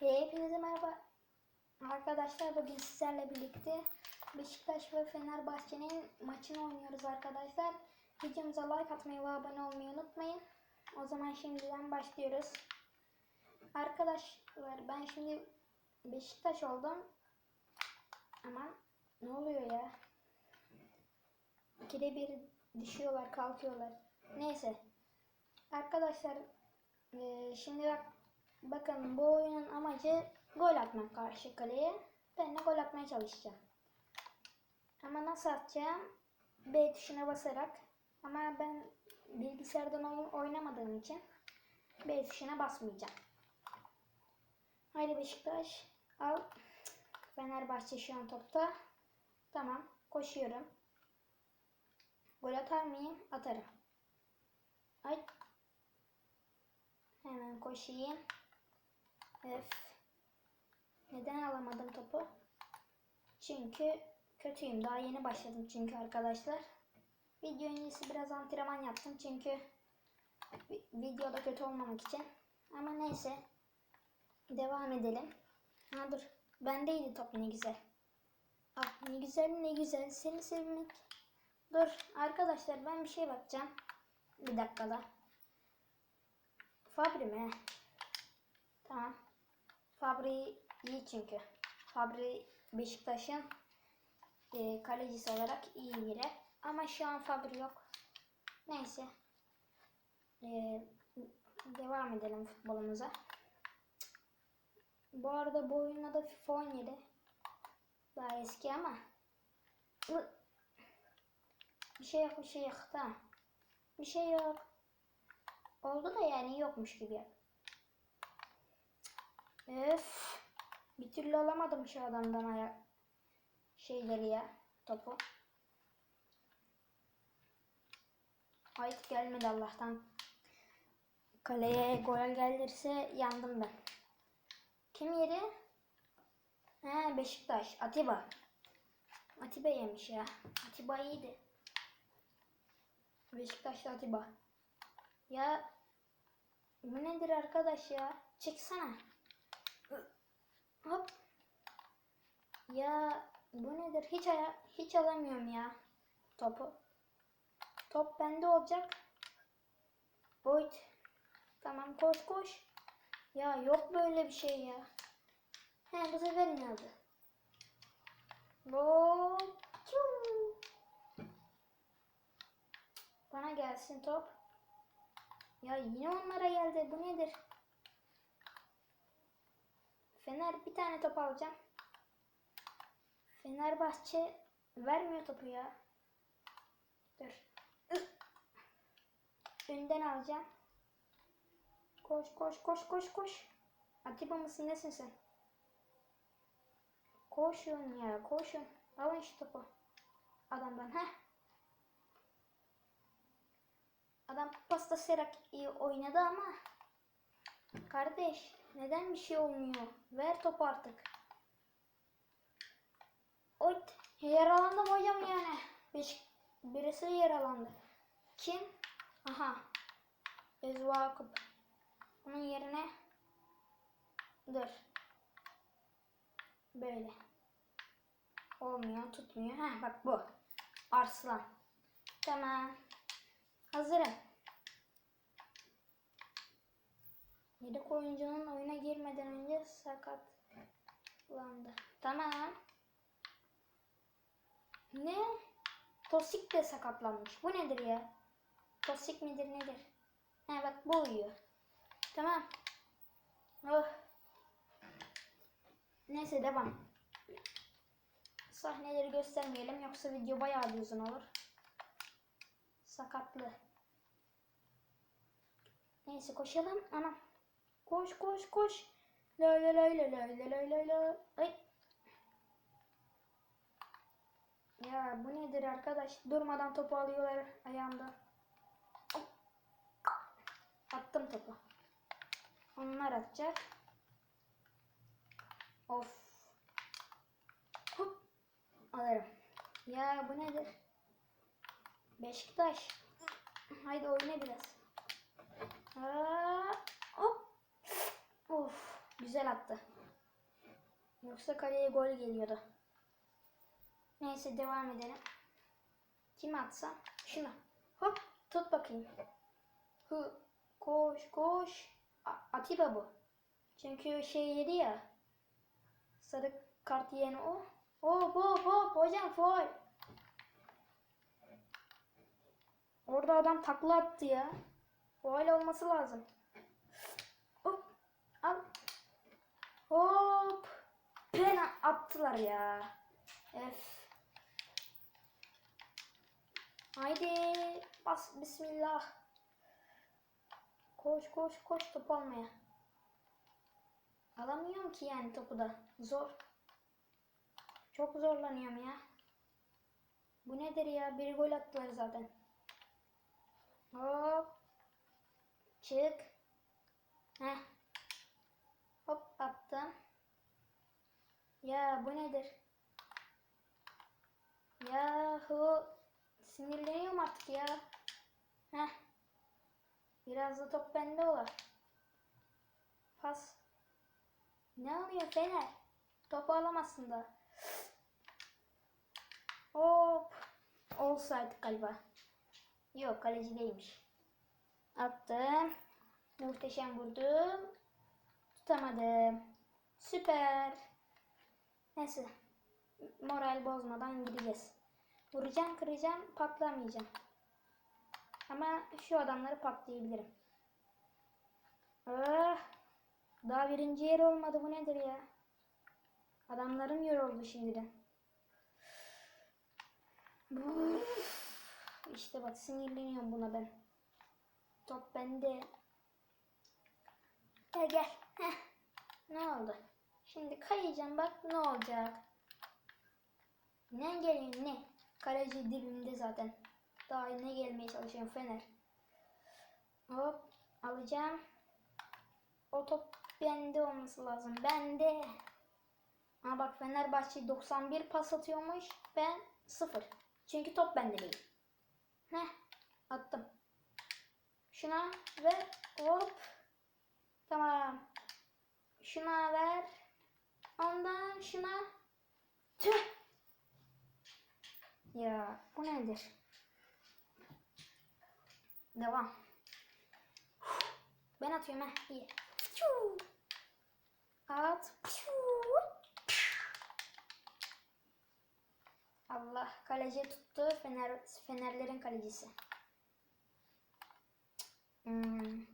Hepinize merhaba. Arkadaşlar bugün sizlerle birlikte Beşiktaş ve Fenerbahçe'nin maçını oynuyoruz arkadaşlar. Videomuza like atmayı ve abone olmayı unutmayın. O zaman şimdiden başlıyoruz. Arkadaşlar ben şimdi Beşiktaş oldum. Ama ne oluyor ya? İkide bir düşüyorlar kalkıyorlar. Neyse. Arkadaşlar eee, şimdi bak Bakın bu oyunun amacı gol atmak karşı kaleye. Ben de gol atmaya çalışacağım. Ama nasıl atacağım? B tuşuna basarak. Ama ben bilgisayardan oynamadığım için B tuşuna basmayacağım. Haydi Beşiktaş al. Fenerbahçe şu an topta. Tamam koşuyorum. Gol atar mıyım? Atarım. Ay. Hemen koşayım. Öf. Neden alamadım topu? Çünkü kötüyüm. Daha yeni başladım çünkü arkadaşlar. Video öncesi biraz antrenman yaptım çünkü vi- videoda kötü olmamak için. Ama neyse. Devam edelim. Ha dur. Bendeydi top ne güzel. Ah ne güzel ne güzel seni sevmek. Dur arkadaşlar ben bir şey bakacağım. Bir dakikada. Fabri mi? Tamam. Fabri iyi çünkü. Fabri Beşiktaş'ın e, kalecisi olarak iyi biri. Ama şu an Fabri yok. Neyse. E, devam edelim futbolumuza. Bu arada bu oyunun adı FIFA 17. Daha eski ama. Bir şey yok bir şey yok. Tamam. Bir şey yok. Oldu da yani yokmuş gibi yap. Öf. Bir türlü alamadım şu adamdan ayak şeyleri ya topu. Ait gelmedi Allah'tan. Kaleye gol gelirse yandım ben. Kim yedi? He Beşiktaş. Atiba. Atiba yemiş ya. Atiba iyiydi. Beşiktaş'ta Atiba. Ya bu nedir arkadaş ya? Çıksana. Hop. Ya bu nedir? Hiç hiç alamıyorum ya topu. Top bende olacak. Boyd. Tamam koş koş. Ya yok böyle bir şey ya. He bu sefer ne oldu? Hop. Çuu. Bana gelsin top. Ya yine onlara geldi. Bu nedir? Fener bir tane top alacağım. Fenerbahçe vermiyor topu ya. Dur. Önden alacağım. Koş koş koş koş koş. Atiba mısın nesin sen? Koşun ya koşun. Alın şu topu. Adamdan heh. Adam pasta serak iyi oynadı ama kardeş neden bir şey olmuyor? Ver topu artık. Oy yaralandım hocam yani. Beş, birisi yaralandı. Kim? Aha. Ezvakup. Onun yerine dur. Böyle. Olmuyor, tutmuyor. Ha bak bu. Arslan. Tamam. Hazırım. Yedek oyuncunun oyuna girmeden önce sakatlandı. Tamam. Ne? Tosik de sakatlanmış. Bu nedir ya? Tosik midir nedir? He bak bu uyuyor. Tamam. Oh. Neyse devam. Sahneleri göstermeyelim yoksa video bayağı bir uzun olur. Sakatlı. Neyse koşalım. Anam. Koş koş koş. La la la la la la la la. Ay. Ya bu nedir arkadaş? Durmadan topu alıyorlar ayağımda. Attım topu. Onlar atacak. Of. Hop. Alırım. Ya bu nedir? Beşiktaş. Haydi oyna biraz. Aa, hop. Of. Güzel. attı. Yoksa kaleye gol geliyordu. Neyse devam edelim. Kim atsam? Şunu. Hop tut bakayım. Hı, koş koş. A- Atiba bu. Çünkü şey yedi ya. Sarı kart yiyen o. Hop hop hop hocam foul. Orada adam takla attı ya. Foul olması lazım. Hop. Al. Hop. Pena attılar ya. Öf. Haydi. Bas. Bismillah. Koş koş koş top almaya. Alamıyorum ki yani topu da. Zor. Çok zorlanıyorum ya. Bu nedir ya? Bir gol attılar zaten. Hop. Çık. Heh. Hop attım. Ya bu nedir? Yahu. Sinirleniyorum artık ya. Heh. Biraz da top bende ola. Pas. Ne oluyor Fener? Topu alamazsın da. Hop. Offside galiba. Yok kaleci değilmiş. Attım. Muhteşem vurdum. Tutamadım. Süper. Neyse. Moral bozmadan gideceğiz. Vuracağım, kıracağım, patlamayacağım. Ama şu adamları patlayabilirim. Ah, daha birinci yer olmadı. Bu nedir ya? Adamlarım yoruldu şimdiden. Uf. İşte bak sinirleniyorum buna ben. Top bende. Gel gel. Heh. Ne oldu? Şimdi kayacağım bak ne olacak. Ne geliyor ne? Kaleci dibimde zaten. Daha ne gelmeye çalışıyorum Fener. Hop alacağım. O top bende olması lazım. Bende. Ama bak Fenerbahçe 91 pas atıyormuş. Ben 0. Çünkü top bende değil. Heh attım. Şuna ve hop. Tamam. Şuna ver. Ondan şuna. Tüh. Ya bu nedir? Devam. Ben atıyorum ha. İyi. At. Allah kaleci tuttu. Fener Fenerlerin kalecisi. Hmm.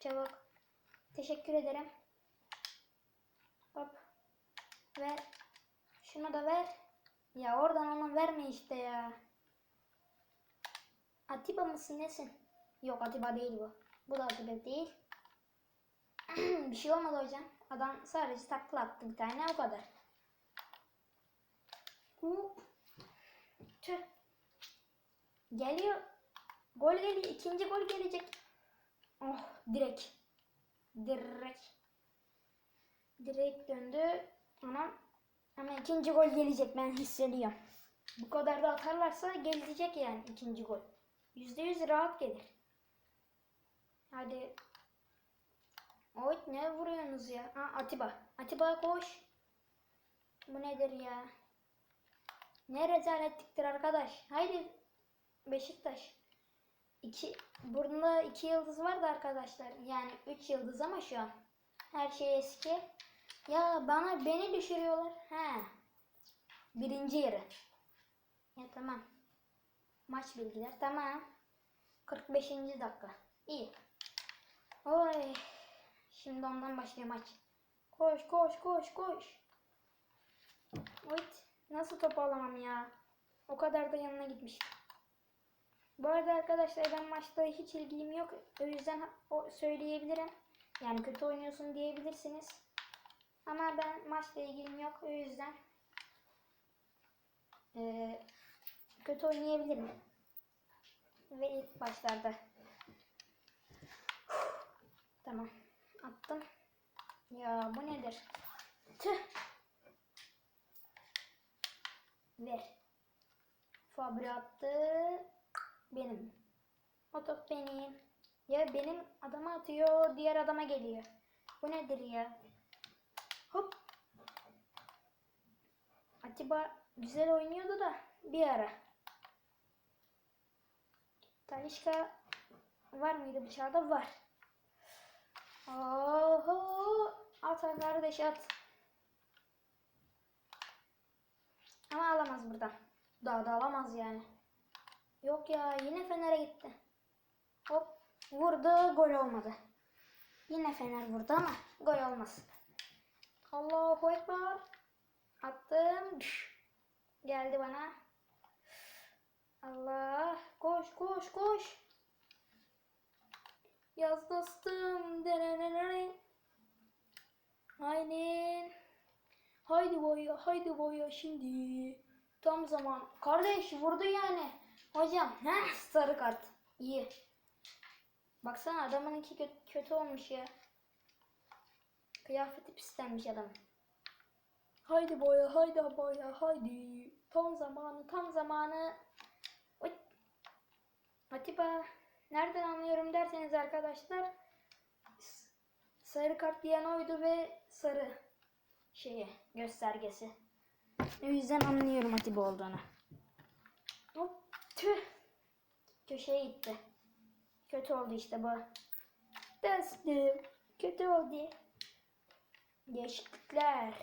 Çabuk. Teşekkür ederim. Hop. Ver. Şunu da ver. Ya oradan ona verme işte ya. Atiba mısın nesin? Yok Atiba değil bu. Bu da Atiba değil. bir şey olmadı hocam. Adam sadece takla attı bir tane o kadar. Hop. Tüh. Geliyor. Gol geliyor. İkinci gol gelecek. Oh direkt. Direkt. Direkt döndü. Ama ama ikinci gol gelecek ben hissediyorum. Bu kadar da atarlarsa gelecek yani ikinci gol. Yüzde yüz rahat gelir. Hadi. Oy ne vuruyorsunuz ya? Ha, Atiba. Atiba koş. Bu nedir ya? Ne rezaletliktir arkadaş. Haydi Beşiktaş. İki, burnunda iki yıldız vardı arkadaşlar. Yani üç yıldız ama şu an. Her şey eski. Ya bana beni düşürüyorlar. He. Birinci yarı. Ya tamam. Maç bilgiler. Tamam. 45. dakika. İyi. Oy. Şimdi ondan başlıyor maç. Koş koş koş koş. Oy. Nasıl topu alamam ya? O kadar da yanına gitmiş. Bu arada arkadaşlar ben maçta hiç ilgim yok. O yüzden söyleyebilirim. Yani kötü oynuyorsun diyebilirsiniz. Ama ben maçla ilgim yok. O yüzden eee, kötü oynayabilirim. Ve ilk başlarda. Tamam. Attım. Ya bu nedir? Tüh. Ver. Fabri attı. Benim. O top benim. Ya benim adama atıyor, diğer adama geliyor. Bu nedir ya? Hop. Atiba güzel oynuyordu da bir ara. Talişka var mıydı bıçağda? Var. Oho. At kardeş at. Ama alamaz buradan. Daha da alamaz yani. Yok ya yine Fener'e gitti. Hop vurdu gol olmadı. Yine Fener vurdu ama gol olmaz. Allahu Ekber. Attım. Düş. Geldi bana. Allah. Koş koş koş. Yaz dostum. Aynen. Haydi boya haydi boya şimdi. Tam zaman. Kardeş vurdu yani. Hocam. Heh, sarı kart. İyi. Baksana adamınki kötü, kötü olmuş ya. Kıyafeti pislenmiş adam. Haydi boya, haydi boya, haydi. Tam zamanı, tam zamanı. Atiba, nereden anlıyorum derseniz arkadaşlar. Sarı kart diyen oydu ve sarı şeyi, göstergesi. O yüzden anlıyorum Atiba olduğunu. Hop, tüh. Köşeye gitti. Kötü oldu işte bu. Dostum. Kötü oldu. Değişiklikler.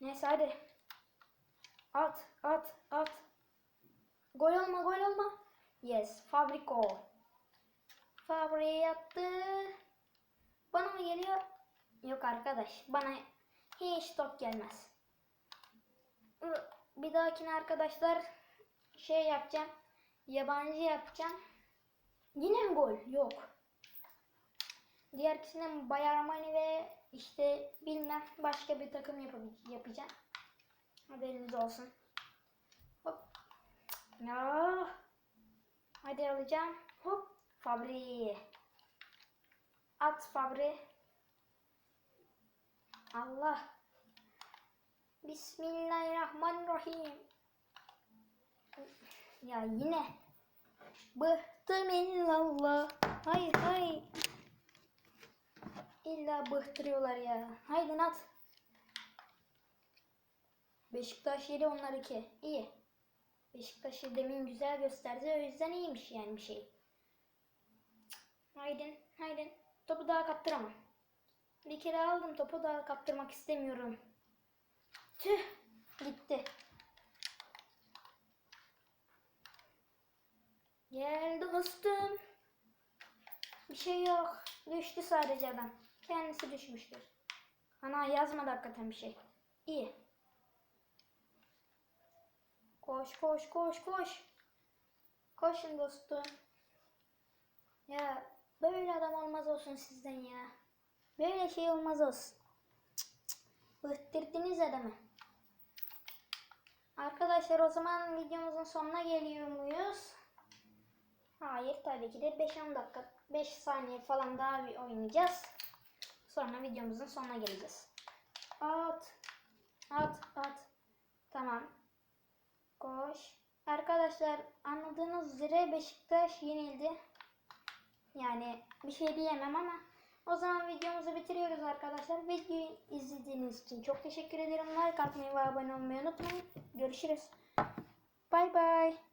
Neyse hadi. At, at, at. Gol olma, gol olma. Yes, Fabrico. Fabri yattı. Bana mı geliyor? Yok arkadaş, bana hiç top gelmez. Bir dahakine arkadaşlar şey yapacağım. Yabancı yapacağım. Yine mi gol? Yok. Diğer ikisinde Bayern Münih ve işte bilmem başka bir takım yapabil- yapacağım. Haberiniz olsun. Hop. Ya. Hadi alacağım. Hop. Fabri. At Fabri. Allah. Bismillahirrahmanirrahim. Ya yine. Bıhtım illallah. Hayır hayır. İlla bıhtırıyorlar ya. Haydi at. Beşiktaş yedi onlar iki. İyi. Beşiktaş'ı demin güzel gösterdi. O yüzden iyiymiş yani bir şey. Haydin, haydin. Topu daha kaptıramam. Bir kere aldım topu daha kaptırmak istemiyorum. Tüh. Gitti. Gel dostum. Bir şey yok. Düştü sadece adam. Kendisi düşmüştür. Ana yazmadı hakikaten bir şey. İyi. Koş koş koş koş. Koşun dostum. Ya böyle adam olmaz olsun sizden ya. Böyle şey olmaz olsun. Bıhtırdınız adamı. Arkadaşlar o zaman videomuzun sonuna geliyor muyuz? Hayır tabii ki de 5-10 dakika 5 saniye falan daha bir oynayacağız. Sonra videomuzun sonuna geleceğiz. At. At at. Tamam. Koş. Arkadaşlar anladığınız üzere Beşiktaş yenildi. Yani bir şey diyemem ama o zaman videomuzu bitiriyoruz arkadaşlar. Videoyu izlediğiniz için çok teşekkür ederim. Like atmayı ve abone olmayı unutmayın. Görüşürüz. Bay bay.